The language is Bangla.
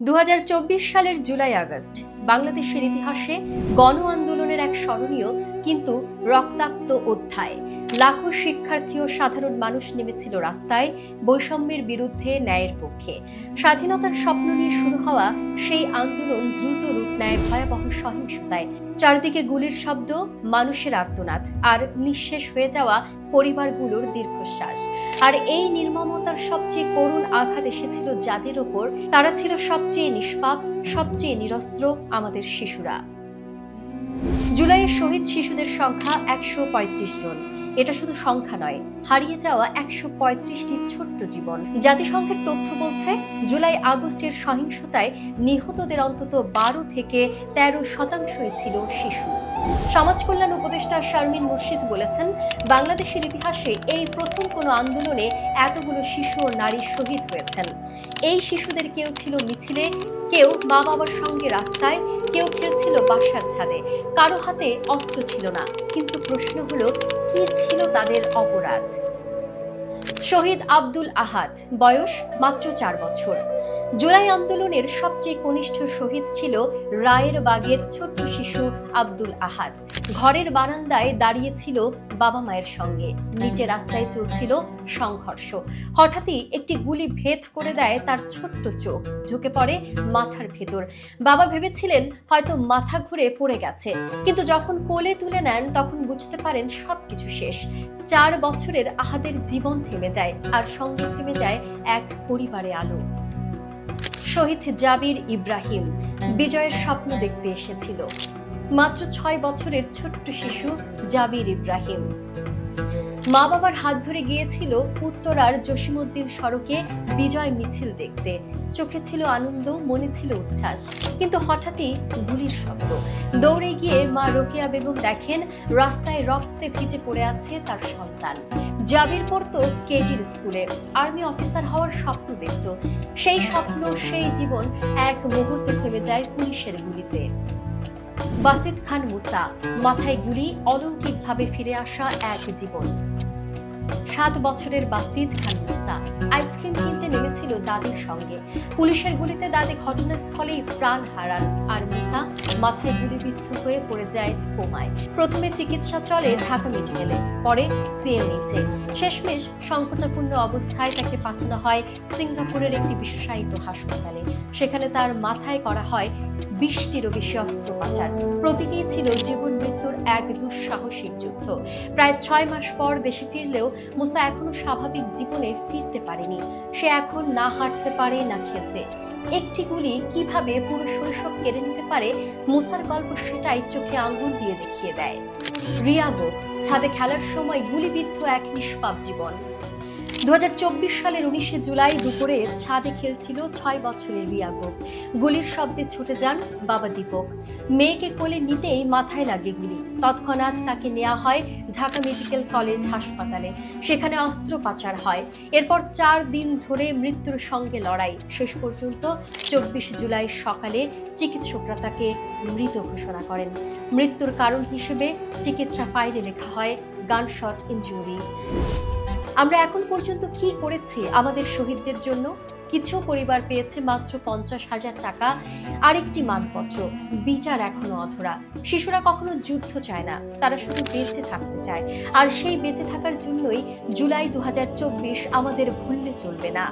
দু হাজার চব্বিশ সালের জুলাই আগস্ট বাংলাদেশের ইতিহাসে গণ আন্দোলনের এক স্মরণীয় কিন্তু রক্তাক্ত অধ্যায়। লাখো শিক্ষার্থী ও সাধারণ মানুষ নেমেছিল রাস্তায় বৈষম্যের বিরুদ্ধে ন্যায়ের পক্ষে। স্বাধীনতার স্বপ্ন নিয়ে শুরু হওয়া সেই আন্দোলন দ্রুত রূপ নেয় ভয়াবহ সহিংসতায়। চারদিকে গুলির শব্দ, মানুষের আর্তনাদ আর নিঃশেষ হয়ে যাওয়া পরিবারগুলোর দীর্ঘশ্বাস। আর এই নির্মমতার সবচেয়ে করুণ আঘাত এসেছিল যাদের ওপর। তারা ছিল সবচেয়ে নিষ্পাপ, সবচেয়ে নিরস্ত্র আমাদের শিশুরা। জুলাইয়ের শহীদ শিশুদের সংখ্যা একশো পঁয়ত্রিশ জন। এটা শুধু সংখ্যা নয়, হারিয়ে যাওয়া একশো পঁয়ত্রিশটি ছোট্ট জীবন। জাতিসংঘের তথ্য বলছে, জুলাই আগস্টের সহিংসতায় নিহতদের অন্তত বারো থেকে তেরো শতাংশই ছিল শিশু। সমাজ কল্যাণ উপদেষ্টা শারমিন মুর্শিদ বলেছেন, বাংলাদেশের ইতিহাসে এই প্রথম কোনো আন্দোলনে এতগুলো শিশু ও নারী শহীদ হয়েছেন। এই শিশুদের কেউ ছিল মিছিলে, কেউ মা বাবার সঙ্গে রাস্তায় কেউ খেলছিল বাসার ছাদে। কারও হাতে অস্ত্র ছিল না, কিন্তু প্রশ্ন হলো, কি ছিল তাদের অপরাধ? শহীদ আব্দুল আহাদ, বয়স মাত্র চার বছর। জুলাই আন্দোলনের সবচেয়ে কনিষ্ঠ শহীদ ছিল রায়ের বাগের ছোট্ট শিশু আব্দুল আহাদ। ঘরের বারান্দায় দাঁড়িয়েছিল বাবা মায়ের সঙ্গে। নিচে রাস্তায় চলছিল সংঘর্ষ। হঠাৎই একটি গুলি ভেদ করে দেয় তার ছোট্ট চোখ। ঢুকে পড়ে মাথার ভেতর। বাবা ভেবেছিলেন হয়তো মাথা ঘুরে পড়ে গেছে। কিন্তু যখন কোলে তুলে নেন, তখন বুঝতে পারেন সবকিছু শেষ। চার বছরের আহাদের জীবন থেমে যায়, আর সঙ্গে থেমে যায় এক পরিবারে আলো। শহীদ জাবির ইব্রাহিম। বিজয়ের স্বপ্ন দেখতে এসেছিল। মাত্র ছয় বছরের ছোট্ট শিশু জাবির ইব্রাহিম। মা বাবার হাত ধরে গিয়েছিল উত্তরার জসিমউদ্দিন সড়কে বিজয় মিছিল দেখতে। চোখে ছিল আনন্দ, মনে ছিল উচ্ছ্বাস, কিন্তু হঠাৎই গুলির শব্দ। দৌড়ে গিয়ে মা রোকেয়া বেগম দেখেন রাস্তায় রক্তে ভিজে পড়ে আছে তার সন্তান। জাবির পড়তো কেজির স্কুলে। আর্মি অফিসার হওয়ার স্বপ্ন দেখত। সেই স্বপ্ন, সেই জীবন এক মুহূর্তে থেমে যায় পুলিশের গুলিতে। বাসিদ খান মুসা মাথায় গুলি অলৌকিকভাবে ফিরে আসা এক জীবন। সাত বছরের বাসিদ খান মুসা আইসক্রিম কিনতে নেমেছিল দাদির সঙ্গে। পুলিশের গুলিতে দাদি ঘটনাস্থলেই প্রাণ হারান। আর মুসা মাথায় গুলিবিদ্ধ হয়ে পড়ে যায় কোমায়। প্রথমে চিকিৎসা চলে ঢাকা মেডিকেলে, পরে সিএমইচে শেষমেশ সংকটাপূর্ণ অবস্থায় তাকে পাঠানো হয় সিঙ্গাপুরের একটি বিশেষায়িত হাসপাতালে। সেখানে তার মাথায় করা হয় বিশটিরও বেশি অস্ত্রোপচার প্রতিটি ছিল জীবন মৃত্যুর এক দুঃসাহসিক যুদ্ধ। প্রায় ছয় মাস পর দেশে ফিরলেও মুসা এখনও স্বাভাবিক জীবনে ফিরতে পারেনি। সে এখন না হাঁটতে পারে, না খেলতে। একটি গুলি কীভাবে পুরো শৈশব কেড়ে নিতে পারে, মুসার গল্প সেটাই চোখে আঙ্গুল দিয়ে দেখিয়ে দেয়। রিয়াবো ছাদে খেলার সময় গুলিবিদ্ধ এক নিষ্পাপ জীবন। দু হাজার চব্বিশ সালের উনিশে জুলাই দুপুরে ছাদে খেলছিল ছয় বছরের রিয়াগো গুলির শব্দে ছুটে যান বাবা দীপক। মেয়েকে কোলে নিতেই মাথায় লাগে গুলি। তৎক্ষণাৎ তাকে নেওয়া হয় ঢাকা মেডিকেল কলেজ হাসপাতালে। সেখানে অস্ত্রোপচার হয়। এরপর চার দিন ধরে মৃত্যুর সঙ্গে লড়াই। শেষ পর্যন্ত চব্বিশ জুলাই সকালে চিকিৎসকরা তাকে মৃত ঘোষণা করেন। মৃত্যুর কারণ হিসেবে চিকিৎসা ফাইলে লেখা হয় গানশট ইনজুরি আমরা এখন পর্যন্ত কি করেছি আমাদের শহীদদের জন্য? কিছু পরিবার পেয়েছে মাত্র পঞ্চাশ হাজার টাকা। আরেকটি মানপত্র, বিচার এখনও অধরা। শিশুরা কখনো যুদ্ধ চায় না, তারা শুধু বেঁচে থাকতে চায়। আর সেই বেঁচে থাকার জন্যই জুলাই দু হাজার চব্বিশ আমাদের ভুললে চলবে না।